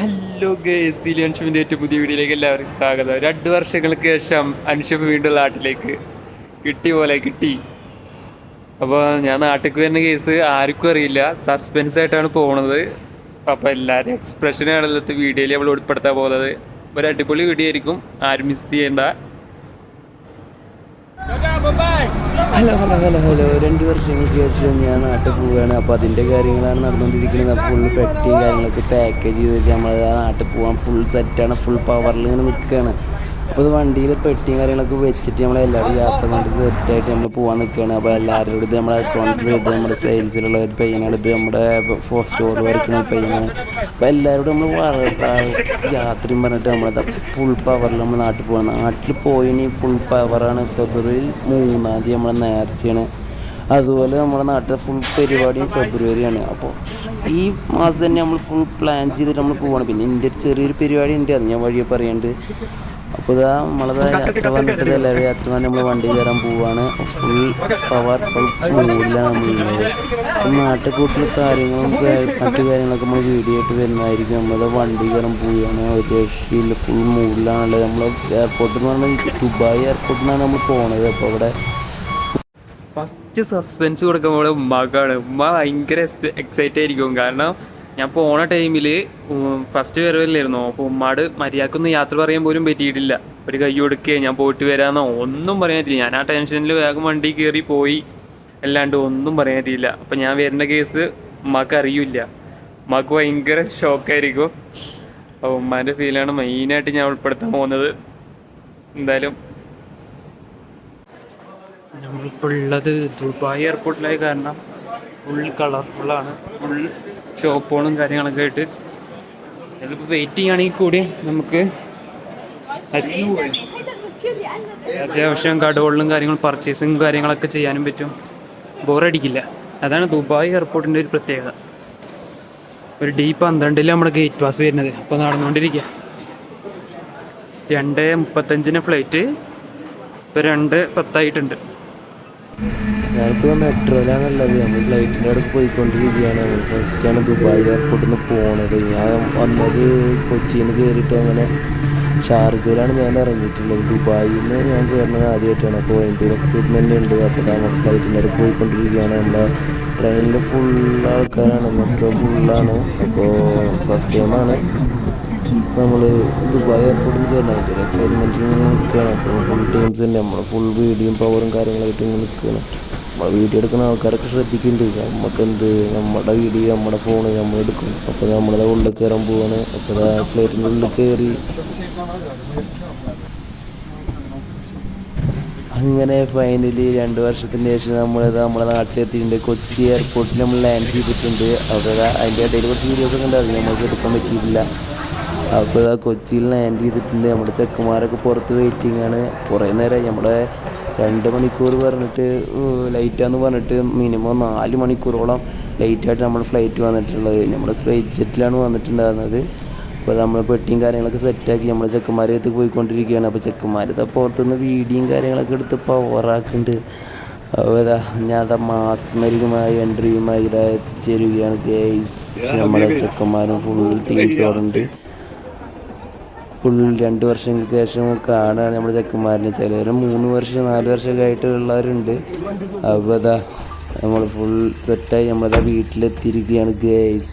Hello guys Dilli അൻഷുവിന്റെ ഏറ്റവും പുതിയ വീഡിയോയിലേക്ക് എല്ലാവർക്കും സ്വാഗതം. രണ്ട് വർഷങ്ങൾക്ക് ശേഷം അൻഷഫ് വീണ്ടും നാട്ടിലേക്ക് കിട്ടി പോലെ കിട്ടി. അപ്പോൾ ഞാൻ നാട്ടിലേക്ക് വരുന്ന കേസ് ആർക്കും അറിയില്ല. സസ്പെൻസ് ആയിട്ടാണ് പോകുന്നത് അപ്പോൾ എല്ലാവരും എക്സ്പ്രഷനാണല്ലോ വീഡിയോയിൽ നമ്മൾ ഉൾപ്പെടുത്താൻ പോകുന്നത്. ഒരു അടിപൊളി വീഡിയോ ആയിരിക്കും. ആരും മിസ് ചെയ്യേണ്ട. Hello hello hello hello. രണ്ട് വർഷങ്ങൾക്ക് ശേഷം ഞാൻ നാട്ടിൽ പോവുകയാണ്. അപ്പോൾ അതിന്റെ കാര്യങ്ങളാണ് നടന്നുകൊണ്ടിരിക്കുന്നത്. ഫുൾ പെട്ടിയും കാര്യങ്ങളൊക്കെ പാക്കേജ് ചെയ്തിട്ട് നമ്മൾ നാട്ടിൽ പോകാൻ ഫുൾ സെറ്റാണ് ഫുൾ പവറിൽ ഇങ്ങനെ നിൽക്കുകയാണ്. അപ്പോൾ ഇത് വണ്ടിയിൽ പെട്ടിയും കാര്യങ്ങളൊക്കെ വെച്ചിട്ട് നമ്മൾ എല്ലാവരും യാത്ര കൊണ്ട് സെറ്റായിട്ട് നമ്മൾ പോകാൻ നിൽക്കുകയാണ് അപ്പോൾ എല്ലാവരോടും ഇത് നമ്മുടെ അക്കൗണ്ട്സ് എടുത്ത് നമ്മുടെ സെയിൽസിലുള്ള ഒരു നമ്മുടെ സ്റ്റോർ വരയ്ക്കുന്ന പയ്യനാണ് അപ്പോൾ എല്ലാവരോടും നമ്മൾ യാത്രയും പറഞ്ഞിട്ട് നമ്മൾ ഫുൾ പവറിൽ നമ്മൾ നാട്ടിൽ പോകണം നാട്ടിൽ പോയിനി ഫുൾ പവറാണ് ഫെബ്രുവരി മൂന്നാം തീയതി നമ്മളെ നേർച്ചയാണ്. അതുപോലെ നമ്മുടെ നാട്ടിലെ ഫുൾ പരിപാടിയും ഫെബ്രുവരിയാണ്. അപ്പോൾ ഈ മാസം തന്നെ നമ്മൾ ഫുൾ പ്ലാൻ ചെയ്തിട്ട് നമ്മൾ പോവാണ്. പിന്നെ എന്റെ ചെറിയൊരു പരിപാടി ഉണ്ട് അത് ഞാൻ വഴിയെ പറയുന്നുണ്ട് അപ്പോൾ ഇതാ നമ്മളത് യാത്ര വന്നിട്ട് എല്ലാവരും യാത്ര നമ്മൾ വണ്ടി കയറാൻ പോവാണ്. ഫുൾ പവർ ഫുൾ മൂഡിലാണ് നമ്മളുള്ളത് അപ്പം നാട്ടിൽ കൂട്ടിൽ കാര്യങ്ങളും മറ്റു കാര്യങ്ങളൊക്കെ നമ്മൾ വീഡിയോ ആയിട്ട് വരുന്നതായിരിക്കും. നമ്മളത് വണ്ടി കയറാൻ പോവുകയാണ് ഒരു രക്ഷയില്ല. ഫുൾ മൂഡിലാണുള്ളത് നമ്മൾ എയർപോർട്ടിൽ എന്ന് പറഞ്ഞാൽ ദുബായ് എയർപോർട്ടിൽ നിന്നാണ് നമ്മൾ പോണത്. അപ്പോൾ അവിടെ ഫസ്റ്റ് സസ്പെൻസ് കൊടുക്കുമ്പോൾ ഉമ്മാക്കാണ്. ഉമ്മ ഭയങ്കര എക്സൈറ്റ് ആയിരിക്കും. കാരണം ഞാൻ പോണ ടൈമിൽ ഫസ്റ്റ് വരവില്ലായിരുന്നു? അപ്പോൾ ഉമ്മാട് മര്യാദക്കൊന്നും യാത്ര പറയാൻ പോലും പറ്റിയിട്ടില്ല. ഒരു കൈ കൊടുക്കേ ഞാൻ പോയിട്ട് വരാമെന്നോ ഒന്നും പറയാൻ പറ്റില്ല ഞാൻ ആ ടെൻഷനിൽ വേഗം വണ്ടി കയറി പോയി. അല്ലാണ്ട് ഒന്നും പറയാൻ പറ്റിയില്ല. അപ്പം ഞാൻ വരുന്ന കേസ് ഉമ്മാക്ക് അറിയില്ല. ഉമ്മാക്ക് ഭയങ്കര ഷോക്കായിരിക്കും. അപ്പോൾ ഉമ്മാന്റെ ഫീലാണ് മെയിനായിട്ട് ഞാൻ ഉൾപ്പെടുത്താൻ പോകുന്നത്. എന്തായാലും. നമ്മളിപ്പോൾ ഉള്ളത് ദുബായ് എയർപോർട്ടിലായ കാരണം ഫുൾ കളർഫുള്ളാണ് ഫുൾ ഷോപ്പുകളും കാര്യങ്ങളൊക്കെ ആയിട്ട്. ചിലപ്പോൾ വെയിറ്റിംഗ് ആണെങ്കിൽ കൂടി നമുക്ക് അത്യാവശ്യം കടകളിലും കാര്യങ്ങളും പർച്ചേസും കാര്യങ്ങളൊക്കെ ചെയ്യാനും പറ്റും. ബോറടിക്കില്ല അതാണ് ദുബായ് എയർപോർട്ടിന്റെ ഒരു പ്രത്യേകത. ഒരു ഡി പന്ത്രണ്ടിൽ നമ്മുടെ ഗേറ്റ് പാസ് വരുന്നത്. അപ്പോൾ നടന്നുകൊണ്ടിരിക്കുക. രണ്ട് മുപ്പത്തഞ്ചിന് ഫ്ലൈറ്റ് ഇപ്പോൾ രണ്ട് പത്തായിട്ടുണ്ട്. ഞാനിപ്പോൾ മെട്രോയിലാണുള്ളത് നമ്മൾ ഫ്ലൈറ്റിന്റെ അടുത്ത് പോയിക്കൊണ്ടിരിക്കുകയാണ്. നമ്മൾ ഫസ്റ്റാണ് ദുബായ് എയർപോർട്ടിൽ നിന്ന് പോണത്. ഞാൻ വന്നത് കൊച്ചിയിൽ നിന്ന് കയറിയിട്ട് അങ്ങനെ ഷാർജയിലാണ് ഞാൻ ഇറങ്ങിയിട്ടുള്ളത്. ദുബായിൽ നിന്ന് ഞാൻ കയറുന്നത് ആദ്യമായിട്ടാണ് അപ്പോൾ അതിന്റെ ഒരു എക്സൈറ്റ്മെന്റ് ഉണ്ട് അപ്പോൾ നമ്മൾ ഫ്ലൈറ്റിന്റെ അടുത്ത് പോയിക്കൊണ്ടിരിക്കുകയാണ്. നമ്മുടെ ട്രെയിനിൽ ഫുൾ ആൾക്കാരാണ്. മെട്രോ ഫുള്ളാണ് അപ്പോൾ ഫസ്റ്റ് ടൈമാണ് നമ്മൾ ദുബായ് എയർപോർട്ടിൽ കയറണം അതിന്റെ എക്സൈറ്റ്മെന്റിൽ നിൽക്കുകയാണ്. അപ്പോൾ ഫുൾ ടീംസ് തന്നെ. നമ്മൾ ഫുൾ വീഡിയോയും പവറും കാര്യങ്ങളായിട്ട് ഇങ്ങനെ നിൽക്കുകയാണ്. നമ്മൾ വീഡിയോ എടുക്കുന്ന ആൾക്കാരൊക്കെ ശ്രദ്ധിക്കുന്നുണ്ട്. നമുക്കെന്ത് നമ്മുടെ വീഡിയോ നമ്മുടെ ഫോൺ നമ്മൾ എടുക്കും. അപ്പോൾ നമ്മളത് ഉള്ളിൽ കയറാൻ പോവാണ്. അപ്പോൾ പ്ലേറ്റിന്റെ ഉള്ളിൽ കയറി. അങ്ങനെ ഫൈനലി രണ്ട് വർഷത്തിന് ശേഷം നമ്മൾ നമ്മുടെ നാട്ടിലെത്തിയിട്ടുണ്ട്. കൊച്ചി എയർപോർട്ടിൽ നമ്മൾ ലാൻഡ് ചെയ്തിട്ടുണ്ട്. അവിടെ അതിന്റെ ഇടയിൽ കുറച്ച് വീഡിയോസ് ഒക്കെ ഉണ്ടായിരുന്നു. നമുക്ക് എടുക്കാൻ പറ്റിയിട്ടില്ല. അപ്പോൾ കൊച്ചിയിൽ ലാൻഡ് ചെയ്തിട്ടുണ്ട്. നമ്മുടെ ചെക്കന്മാരൊക്കെ പുറത്ത് വെയിറ്റിംഗ് ആണ്. കുറേ നേരം നമ്മുടെ രണ്ട് മണിക്കൂർ പറഞ്ഞിട്ട് ലൈറ്റാന്ന് പറഞ്ഞിട്ട് മിനിമം നാല് മണിക്കൂറോളം ലേറ്റായിട്ട് നമ്മൾ ഫ്ലൈറ്റ് വന്നിട്ടുള്ളത്. നമ്മൾ സ്പേസ് ജെറ്റിലാണ് വന്നിട്ടുണ്ടായിരുന്നത്. അപ്പോൾ നമ്മൾ പെട്ടിയും കാര്യങ്ങളൊക്കെ സെറ്റാക്കി നമ്മൾ ചെക്കന്മാരെ അടുത്ത് പോയിക്കൊണ്ടിരിക്കുകയാണ്. അപ്പോൾ ചെക്കന്മാർ ഇതാ പുറത്തുനിന്ന് വീഡിയോയും കാര്യങ്ങളൊക്കെ എടുത്ത് പവറാക്കുന്നുണ്ട് അപ്പോൾ ഇതാ ഞാൻ അതാ മാസ്മരികമായ എൻട്രിയുമായി ഇതാ എത്തിച്ചേരുകയാണ് ഗേസ് നമ്മളെ ചെക്കന്മാരും ഫുൾ ടീംസോടുണ്ട് ഫുൾ രണ്ട് വർഷങ്ങൾക്ക് ശേഷം കാണാൻ നമ്മുടെ ചെക്കന്മാരിനെ ചിലവർ മൂന്ന് വർഷം നാല് വർഷമൊക്കെ ആയിട്ടുള്ളവരുണ്ട്. അപ്പോൾ അതാ നമ്മൾ ഫുൾ സെറ്റായി നമ്മളതാ വീട്ടിലെത്തിയിരിക്കുകയാണ് ഗേസ്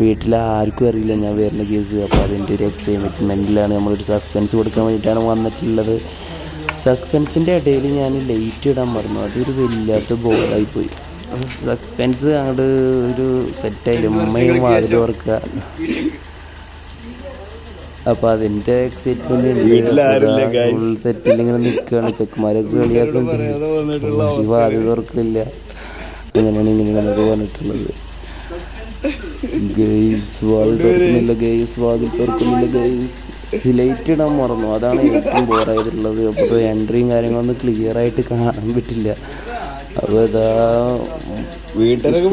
വീട്ടിൽ ആർക്കും അറിയില്ല ഞാൻ വരുന്ന കേസ് അപ്പോൾ അതിന്റെ ഒരു എക്സൈറ്റ്മെന്റിലാണ് നമ്മളൊരു സസ്പെൻസ് കൊടുക്കാൻ വേണ്ടിയിട്ടാണ് വന്നിട്ടുള്ളത്. സസ്പെൻസിന്റെ ഇടയിൽ ഞാൻ ലൈറ്റ് ഇടാൻ മറന്നു. അതൊരു വല്ലാത്ത ബോറായി പോയി. സസ്പെൻസ് അങ്ങോട്ട് ഒരു സെറ്റായില്ല ഉമ്മയും മാതിരി ഓർക്കുക അപ്പോൾ അതിന്റെ എക്സൈറ്റ്മെന്റ് സെറ്റിൽ ഇങ്ങനെ നിൽക്കുകയാണ് ചെക്കന്മാരൊക്കെ കളിയാക്കുന്നുണ്ട് വാതിൽ തുറക്കില്ല അങ്ങനെയാണ് ഇങ്ങനെയാണെന്നൊക്കെ പറഞ്ഞിട്ടുള്ളത്. ഗെയ്സ് വാതിൽ തുറക്കുന്നില്ല ഗെയ്സ് വാതിൽ തുറക്കുന്നില്ല ഗെയ്സ് ലൈറ്റ് ഇടാൻ മറന്നു. അതാണ് ഏറ്റവും ബോറായിട്ടുള്ളത് അപ്പോൾ എൻട്രിയും കാര്യങ്ങളൊന്നും ക്ലിയർ ആയിട്ട് കാണാൻ പറ്റില്ല. അപ്പോൾ ഇതാ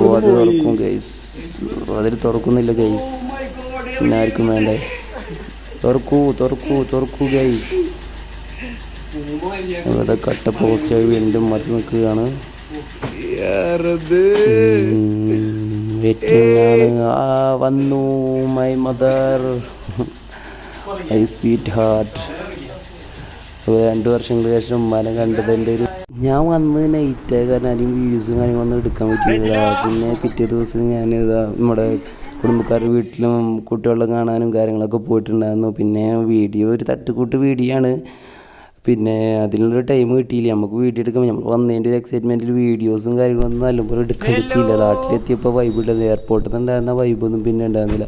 വാതിൽ തുറക്കും ഗെയ്സ് അതിൽ തുറക്കുന്നില്ല ഗെയ്സ് പിന്നെ ആർക്കും വേണ്ടേ? തുറക്കൂ തുറക്കൂ തുറക്കൂ ഗൈസ് ഇവിടെ കട്ട പോസ്റ്റ് വീണ്ടും മാറ്റി നിൽക്കുകയാണ്. വന്നു my mother I sweetheart രണ്ട് വർഷങ്ങൾക്ക് ശേഷം ഉമ്മാനെ കണ്ടത് എന്റെ ഒരു ഞാൻ വന്ന് നൈറ്റ് കാരണം അതിന് വീഡിയോസും കാര്യങ്ങളൊന്നും എടുക്കാൻ പറ്റിയില്ല. പിന്നെ പിറ്റേ ദിവസം ഞാൻ ഇതാ നമ്മുടെ കുടുംബക്കാരുടെ വീട്ടിലും കുട്ടികളെ കാണാനും കാര്യങ്ങളൊക്കെ പോയിട്ടുണ്ടായിരുന്നു. പിന്നെ വീഡിയോ ഒരു തട്ടുകൂട്ട് വീഡിയോ ആണ് പിന്നെ അതിനുള്ളൊരു ടൈം കിട്ടിയില്ല. നമുക്ക് വീഡിയോ എടുക്കാൻ നമ്മൾ വന്നതിന്റെ ഒരു എക്സൈറ്റ്മെന്റിൽ വീഡിയോസും കാര്യങ്ങളൊന്നും നല്ലപോലെ എടുക്കാൻ പറ്റിയില്ല. നാട്ടിലെത്തിയപ്പോൾ വൈബ് ഉണ്ടായിരുന്നു എയർപോർട്ടിൽ നിന്ന് ഉണ്ടായിരുന്ന വൈബൊന്നും പിന്നെ ഉണ്ടായിരുന്നില്ല.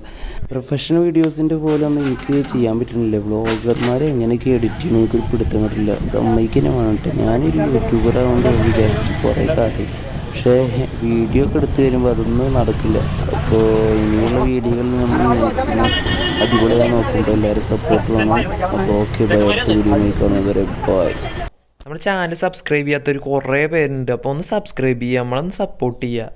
പ്രൊഫഷണൽ വീഡിയോസിന്റെ പോലെ ഒന്നും എനിക്ക് ചെയ്യാൻ പറ്റുന്നില്ല. വ്ളോഗർമാരെ എങ്ങനെയൊക്കെ എഡിറ്റ് ചെയ്യണം എനിക്കൊരു പിടുത്തം കിട്ടില്ല സമ്മതിക്കന്നെ വേണം കേട്ടോ. ഞാനൊരു യൂട്യൂബർ ആകുമ്പോൾ വിചാരിച്ചു കുറേ കാര്യം പക്ഷേ വീഡിയോ ഒക്കെ എടുത്ത് വരുമ്പോൾ അതൊന്നും നടക്കില്ല. അപ്പോൾ ഇനിയുള്ള വീഡിയോകളിൽ നമ്മൾ മാക്സിമം അടിപൊളിയായി നോക്കുമ്പോൾ എല്ലാവരും സപ്പോർട്ട് വേണം. അപ്പോൾ ഓക്കെ ബൈ അടുത്ത വീഡിയോ നോക്കണം വരെ ബൈ നമ്മുടെ ചാനൽ സബ്സ്ക്രൈബ് ചെയ്യാത്തൊരു കുറേ പേരുണ്ട്. അപ്പോൾ ഒന്ന് സബ്സ്ക്രൈബ് ചെയ്യുക നമ്മളൊന്ന് സപ്പോർട്ട് ചെയ്യുക